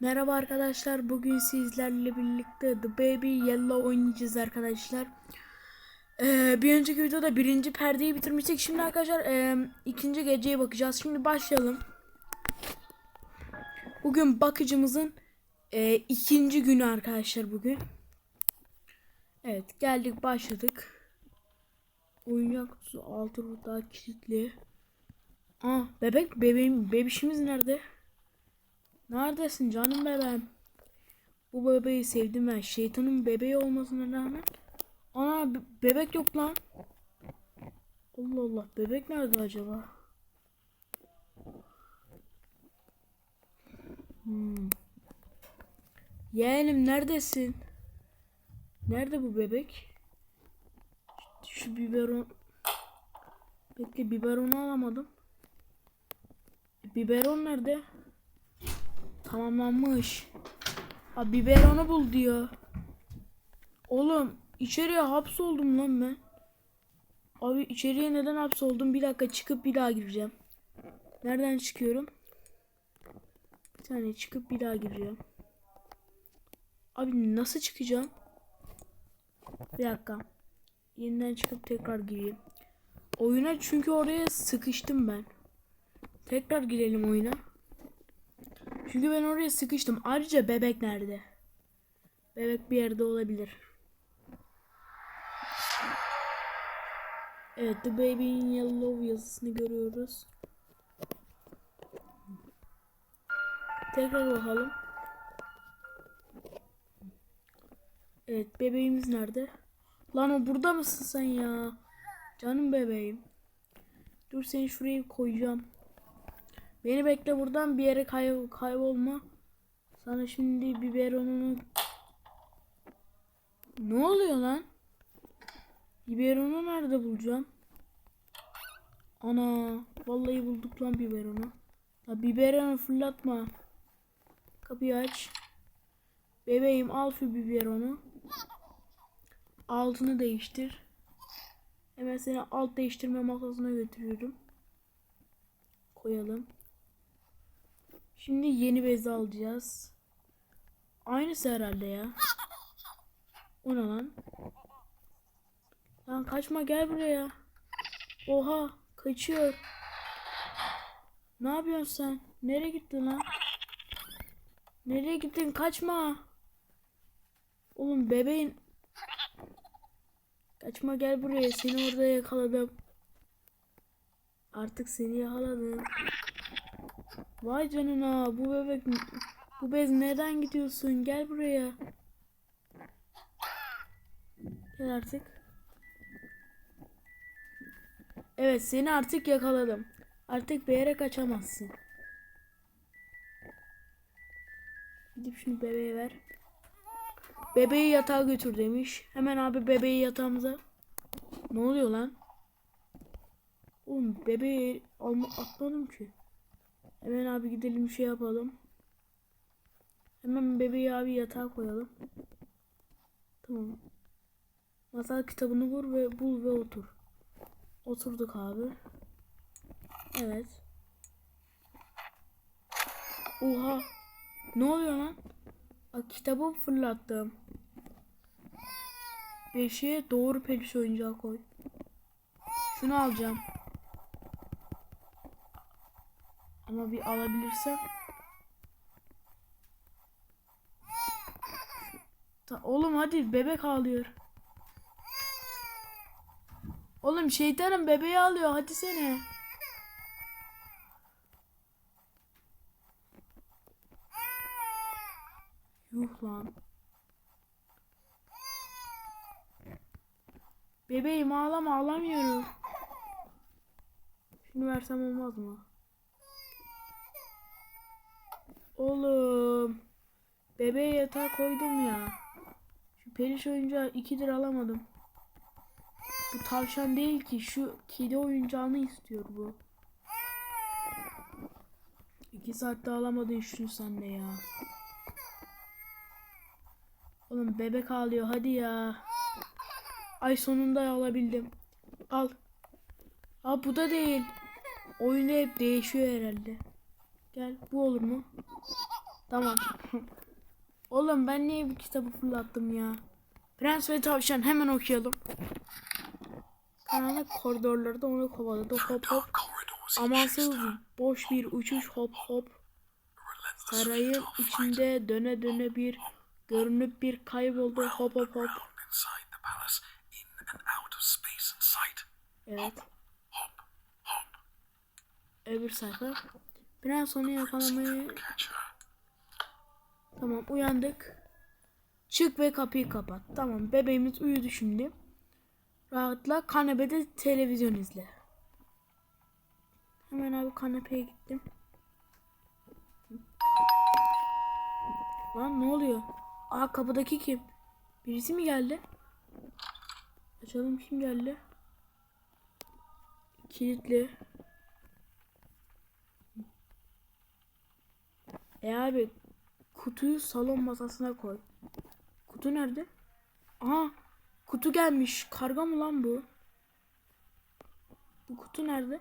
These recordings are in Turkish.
Merhaba arkadaşlar. Bugün sizlerle birlikte The Baby Yellow oynayacağız arkadaşlar. Ee, bir önceki videoda birinci perdeyi bitirmiştik. Şimdi arkadaşlar e, ikinci geceye bakacağız. Şimdi başlayalım. Bugün bakıcımızın e, ikinci günü arkadaşlar bugün. Evet geldik başladık. Oyuncak kutusu altı daha kilitli. Aa bebek bebeğim bebişimiz nerede? Neredesin canım bebeğim? Bu bebeği sevdim ben. Şeytanın bebeği olmasına rağmen. Ana be- bebek yok lan. Allah Allah bebek nerede acaba? Hmm. Yeğenim neredesin? Nerede bu bebek? Şu biberon... Bekle biberonu alamadım. Biberon nerede? Tamamlanmış. Abi biberonu bul diyor. Oğlum içeriye hapsoldum lan ben. Abi içeriye neden hapsoldum? Bir dakika çıkıp bir daha gireceğim. Nereden çıkıyorum? Bir saniye çıkıp bir daha gireceğim. Abi nasıl çıkacağım? Bir dakika. Yeniden çıkıp tekrar gireyim. Oyuna çünkü oraya sıkıştım ben. Tekrar girelim oyuna. Çünkü ben oraya sıkıştım. Ayrıca bebek nerede? Bebek bir yerde olabilir. Evet, The Baby in Yellow yazısını görüyoruz. Tekrar bakalım. Evet, bebeğimiz nerede? Lan o burada mısın sen ya? Canım bebeğim. Dur seni şuraya koyacağım. Beni bekle buradan bir yere kay kaybolma. Sana şimdi biberonunu... Ne oluyor lan? Biberonu nerede bulacağım? Ana, vallahi bulduk lan biberonu. Ya biberonu fırlatma. Kapıyı aç. Bebeğim al şu biberonu. Altını değiştir. Hemen seni alt değiştirme masasına götürüyorum. Koyalım. Şimdi yeni bez alacağız. Aynısı herhalde ya. O ne lan? Lan kaçma gel buraya. Oha kaçıyor. Ne yapıyorsun sen? Nereye gittin lan? Nereye gittin? Kaçma. Oğlum bebeğin. Kaçma gel buraya. Seni orada yakaladım. Artık seni yakaladım. Vay canına bu bebek bu bez neden gidiyorsun? Gel buraya. Gel artık. Evet seni artık yakaladım. Artık bir yere kaçamazsın. Gidip şunu bebeğe ver. Bebeği yatağa götür demiş. Hemen abi bebeği yatağımıza. Ne oluyor lan? Oğlum bebeği alma atmadım ki. Hemen abi gidelim şey yapalım. Hemen bebeği abi yatağa koyalım. Tamam. Masal kitabını vur ve bul ve otur. Oturduk abi. Evet. Oha. Ne oluyor lan? Bak kitabı fırlattım. Beşiğe doğru peluş oyuncağı koy. Şunu alacağım. Ama bir alabilirsem. Ta oğlum hadi bebek ağlıyor. Oğlum şeytanın bebeği ağlıyor hadi sene. Yuh lan. Bebeğim ağlama ağlamıyorum. Şunu versem olmaz mı? Oğlum. Bebeğe yatağa koydum ya. Şu periş oyuncağı 2 lira alamadım. Bu tavşan değil ki şu kedi oyuncağını istiyor bu. 2 saatte alamadın şunu sen de ya. Oğlum bebek ağlıyor hadi ya. Ay sonunda alabildim. Al. Aa bu da değil. Oyunda hep değişiyor herhalde. Gel bu olur mu? Tamam. Oğlum ben niye bu kitabı fırlattım ya? Prens ve Tavşan hemen okuyalım. Karanlık koridorlarda onu kovaladı hop hop. Amansız boş bir uçuş hop hop. Sarayın içinde döne döne bir görünüp bir kayboldu hop hop hop. Evet. Öbür sayfa. Prens onu yakalamayı... Tamam uyandık. Çık ve kapıyı kapat. Tamam bebeğimiz uyudu şimdi. Rahatla kanepede televizyon izle. Hemen abi kanepeye gittim. Lan ne oluyor? Aa kapıdaki kim? Birisi mi geldi? Açalım kim geldi? Kilitli. E abi kutuyu salon masasına koy. Kutu nerede? Aha kutu gelmiş. Karga mı lan bu? Bu kutu nerede?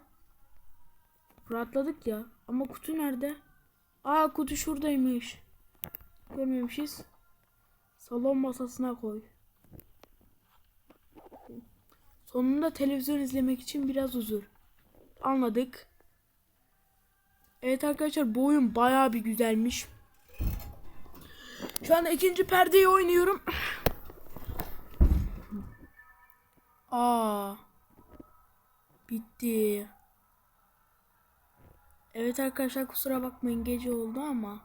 Rahatladık ya. Ama kutu nerede? Aa kutu şuradaymış. Görmemişiz. Salon masasına koy. Sonunda televizyon izlemek için biraz huzur. Anladık. Evet arkadaşlar bu oyun bayağı bir güzelmiş. Şu anda ikinci perdeyi oynuyorum. Aa. Bitti. Evet arkadaşlar kusura bakmayın gece oldu ama.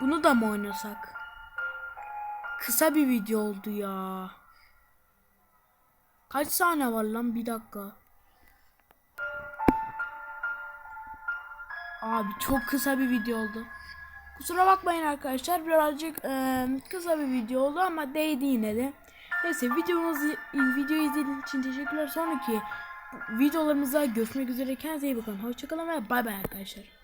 Bunu da mı oynasak? Kısa bir video oldu ya. Kaç saniye var lan bir dakika. Abi çok kısa bir video oldu. Kusura bakmayın arkadaşlar birazcık e, kısa bir video oldu ama değdi yine de. Neyse videomuzu video izlediğiniz için teşekkürler. Sonraki videolarımızda görüşmek üzere. Kendinize iyi bakın. Hoşçakalın ve bay bay arkadaşlar.